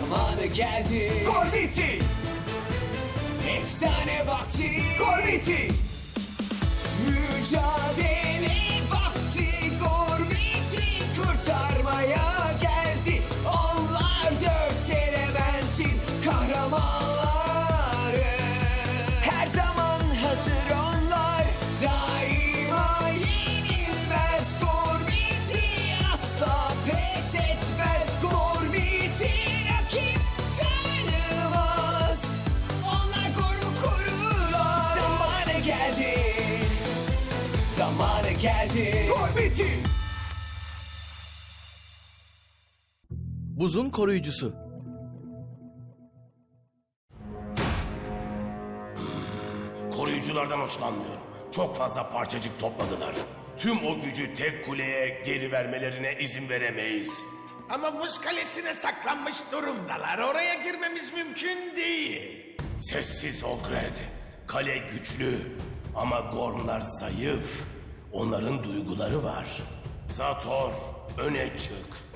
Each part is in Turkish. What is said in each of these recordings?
Zamanı geldi Gormiti! Efsane vakti Gormiti! Mücadele vakti Gormiti kurtarmaya geldi Gormiti! Buzun koruyucusu. Koruyuculardan hoşlanmıyorum. Çok fazla parçacık topladılar. Tüm o gücü tek kuleye geri vermelerine izin veremeyiz. Ama buz kalesine saklanmış durumdalar. Oraya girmemiz mümkün değil. Sessiz ol Gred. Kale güçlü ama Gormlar zayıf. Onların duyguları var. Zator öne çık.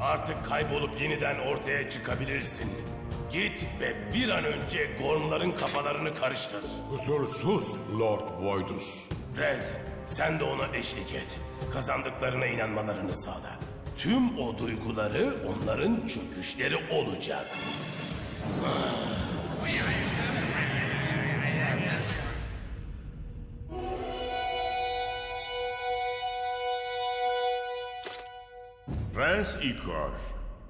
Artık kaybolup yeniden ortaya çıkabilirsin. Git ve bir an önce Gormların kafalarını karıştır. Huzursuz Lord Voidus. Red, sen de ona eşlik et. Kazandıklarına inanmalarını sağla. Tüm o duyguları onların çöküşleri olacak. Prens Ikor,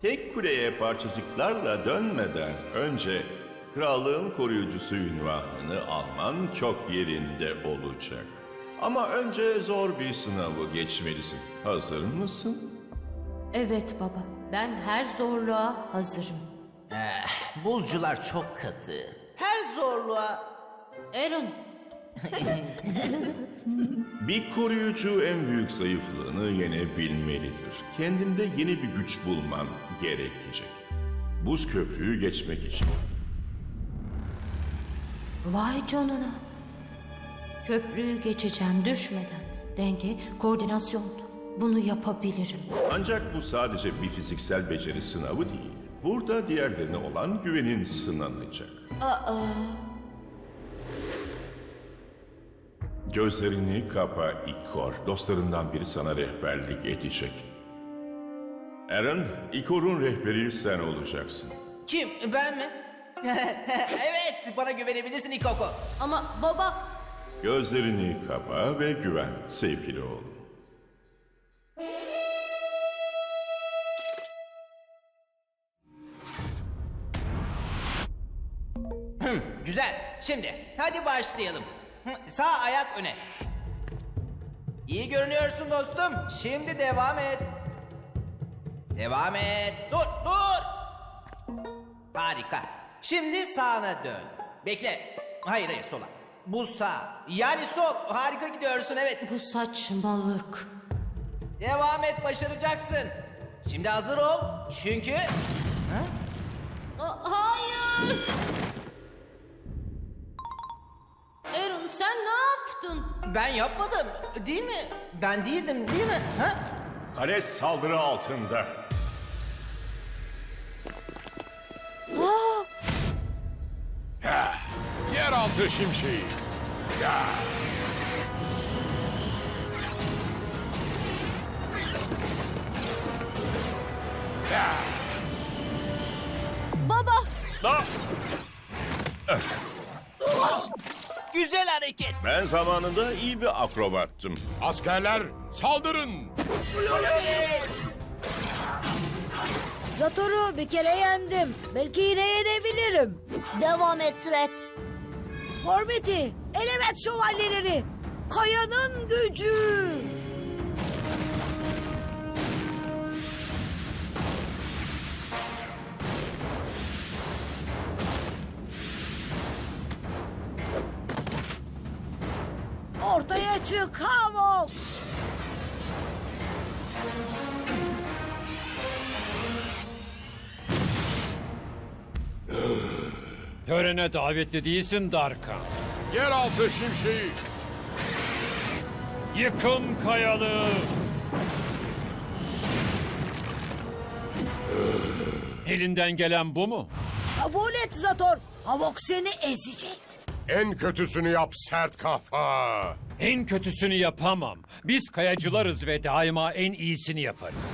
tek kuleye parçacıklarla dönmeden önce krallığın koruyucusu ünvanını alman çok yerinde olacak. Ama önce zor bir sınavı geçmelisin. Hazır mısın? Evet baba, ben her zorluğa hazırım. Buzcular çok katı. Her zorluğa Aaron, Bir koruyucu en büyük zayıflığını yenebilmelidir. Kendinde yeni bir güç bulman gerekecek. Buz köprüyü geçmek için. vay canına. Köprüyü geçeceğim düşmeden. Denge, koordinasyon. Bunu yapabilirim. Ancak bu sadece bir fiziksel beceri sınavı değil. Burada diğerlerine olan güvenin sınanacak. Gözlerini kapa İkor. Dostlarından biri sana rehberlik edecek. Aaron, İkor'un rehberi sen olacaksın. kim? Ben mi? evet, bana güvenebilirsin İkoko. Ama baba, Gözlerini kapa ve güven sevgili oğlum. Güzel. Şimdi hadi başlayalım. Sağ ayak öne. İyi görünüyorsun dostum. Şimdi devam et. Devam et. Dur, dur. Harika. Şimdi sağına dön. Bekle. Hayır, hayır sola. Bu sağ. Yani sol. Harika gidiyorsun evet. bu saçmalık. Devam et başaracaksın. Şimdi hazır ol. Çünkü... Ha? Hayır! Aaron sen ne yaptın? Ben yapmadım. Değil mi? Ben değildim değil mi? Ha? Kale saldırı altında. Yeraltı şimşeği. Ya. Baba! Güzel hareket. Ben zamanında iyi bir akrobattım. Askerler saldırın. Zator'u bir kere yendim. Belki yine yenebilirim. Devam et Trek. Hormeti, element şövalyeleri. Kayanın gücü. Ortaya çık Havok. Törene davetli değilsin Darkan. Yeraltı şimşeği. Yıkım kayalığı. Elinden gelen bu mu? Kabul et Zator. Havok seni ezecek. En kötüsünü yap sert kafa. En kötüsünü yapamam. Biz kayacılarız ve daima en iyisini yaparız.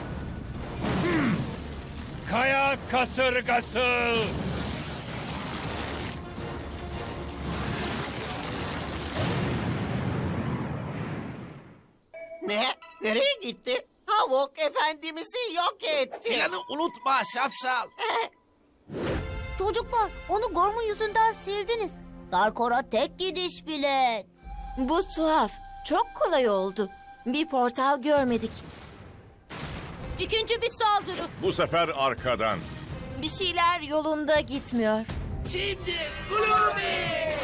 Kaya kasırgası. Nereye gitti? Havok efendimizi yok etti. Planı unutma şapşal. Çocuklar onu Gormu yüzünden sildiniz. Darkor'a tek gidiş bilet. Bu tuhaf. Çok kolay oldu. Bir portal görmedik. İkinci bir saldırı. Bu sefer arkadan. Bir şeyler yolunda gitmiyor. Şimdi Gloomy.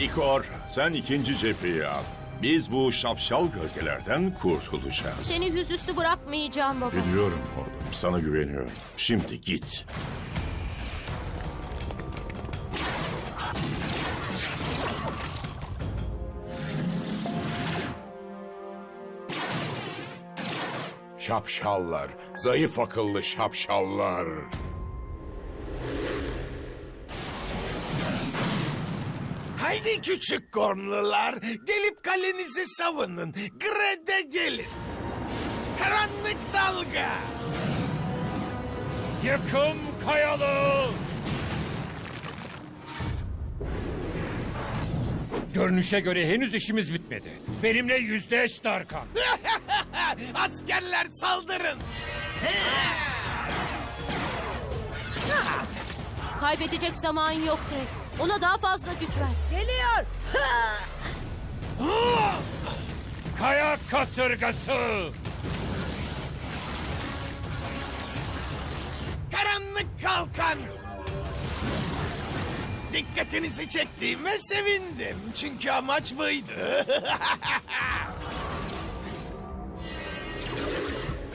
İkor, sen ikinci cepheyi al. Biz bu şapşal gölgelerden kurtulacağız. Seni yüzüstü bırakmayacağım baba. Biliyorum oğlum, sana güveniyorum. Şimdi git. Şapşallar. Zayıf akıllı şapşallar. Haydi küçük gormlular, gelip kalenizi savunun. Gred'e gelin. Karanlık dalga. Yıkım kayalığı. Görünüşe göre henüz işimiz bitmedi. Benimle yüzleş Darkan. Askerler saldırın. Kaybedecek zaman yok Trek. Ona daha fazla güç ver. Geliyor. Kaya kasırgası. Karanlık kalkan. Dikkatinizi çektiğime sevindim. Çünkü amaç buydu.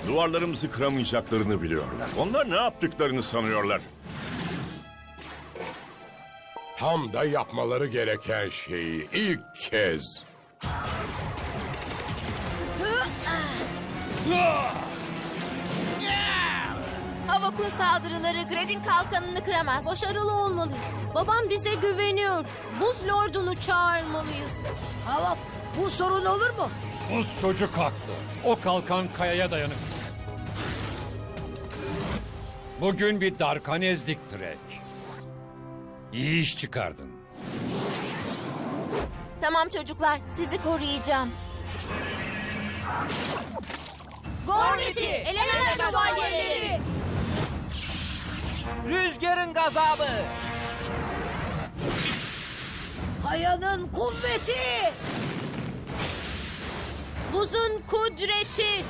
Duvarlarımızı kıramayacaklarını biliyorlar. Onlar ne yaptıklarını sanıyorlar. Tam da yapmaları gereken şeyi ilk kez. Havok'un saldırıları Gred'in kalkanını kıramaz. Başarılı olmalıyız. Babam bize güveniyor. Buz Lord'unu çağırmalıyız. Havok bu sorun olur mu? Buz çocuk haklı. O kalkan kayaya dayanır. Bugün bir Darkan ezdik Trek. İyi iş çıkardın. Tamam çocuklar sizi koruyacağım. Gormiti, element şövalyeleri. Rüzgarın gazabı. Kayanın kuvveti. Buzun kudreti.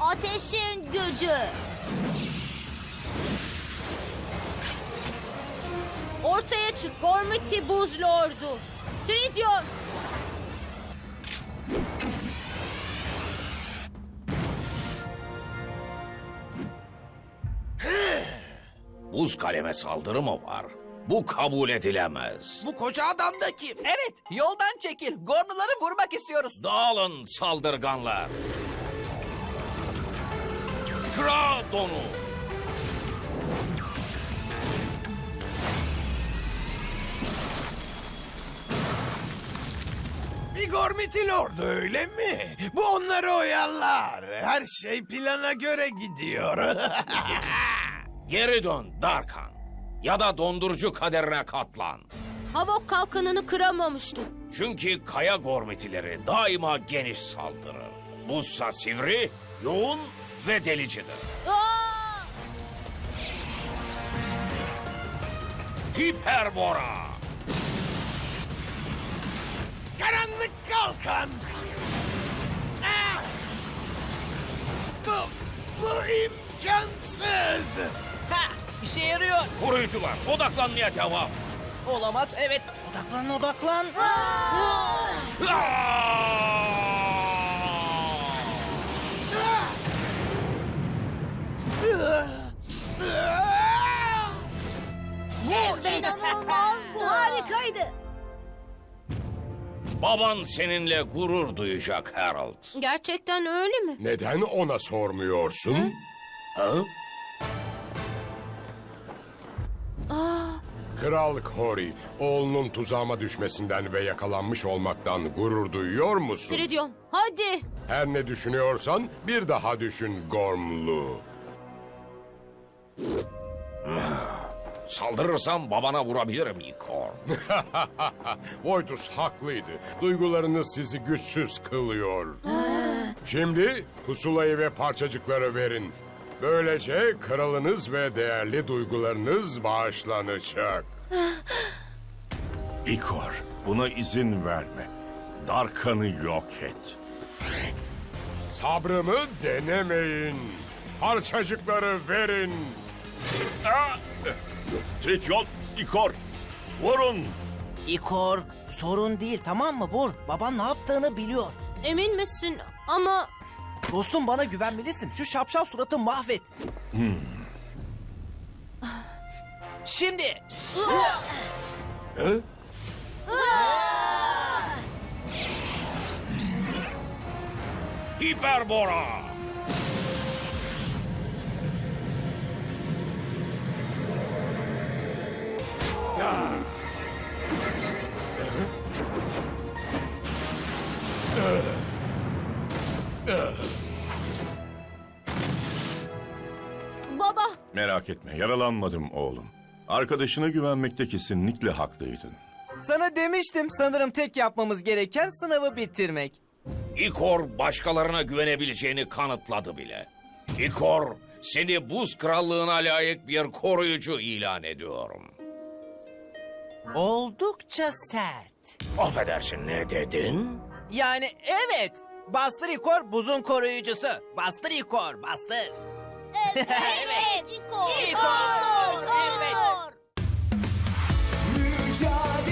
Ateşin gücü. Ortaya çık Gormiti Buz Lord'u. Tridion. Buz kaleme saldırı mı var? Bu kabul edilemez. Bu koca adam da kim? Evet, yoldan çekil. Gormluları vurmak istiyoruz. Dağılın saldırganlar. Kra donu. Bir Gormiti öyle mi? Bu onları oyalar. Her şey plana göre gidiyor. Geri dön Darkan. Ya da dondurucu kaderine katlan. Havok kalkanını kıramamıştı. Çünkü kaya gormitileri daima geniş saldırır. Buzsa sivri, yoğun ve delicidir. Aa! Hiperbora. Karanlık kalkan. Ah! Bu, bu imkansız. Ha, işe yarıyor. Koruyucular odaklanmaya devam. Olamaz evet. Odaklan odaklan. Ah! Baban seninle gurur duyacak Harold. Gerçekten öyle mi? Neden ona sormuyorsun? Ha? Kral Cory, oğlunun tuzağıma düşmesinden ve yakalanmış olmaktan gurur duyuyor musun? Tridyon, hadi. Her ne düşünüyorsan bir daha düşün Gormlu. Saldırırsam babana vurabilirim Ikor. Voitus haklıydı. Duygularınız sizi güçsüz kılıyor. Şimdi pusulayı ve parçacıkları verin. Böylece kralınız ve değerli duygularınız bağışlanacak. İkor, buna izin verme. Darkan'ı yok et. Sabrımı denemeyin. Parçacıkları verin. Trityon, İkor, vurun. İkor sorun değil tamam mı vur. Baban ne yaptığını biliyor. Emin misin? Ama Dostum bana güvenmelisin. Şu şapşal suratı mahvet. Şimdi. Hiperbora. Merak etme, yaralanmadım oğlum. Arkadaşına güvenmekte kesinlikle haklıydın. Sana demiştim sanırım tek yapmamız gereken sınavı bitirmek. İkor başkalarına güvenebileceğini kanıtladı bile. İkor, seni buz krallığına layık bir koruyucu ilan ediyorum. Oldukça sert. Affedersin ne dedin? Yani evet. Bastır İkor buzun koruyucusu. Bastır İkor bastır. Evet. İkor. İkor. Evet. İkor. Mücadele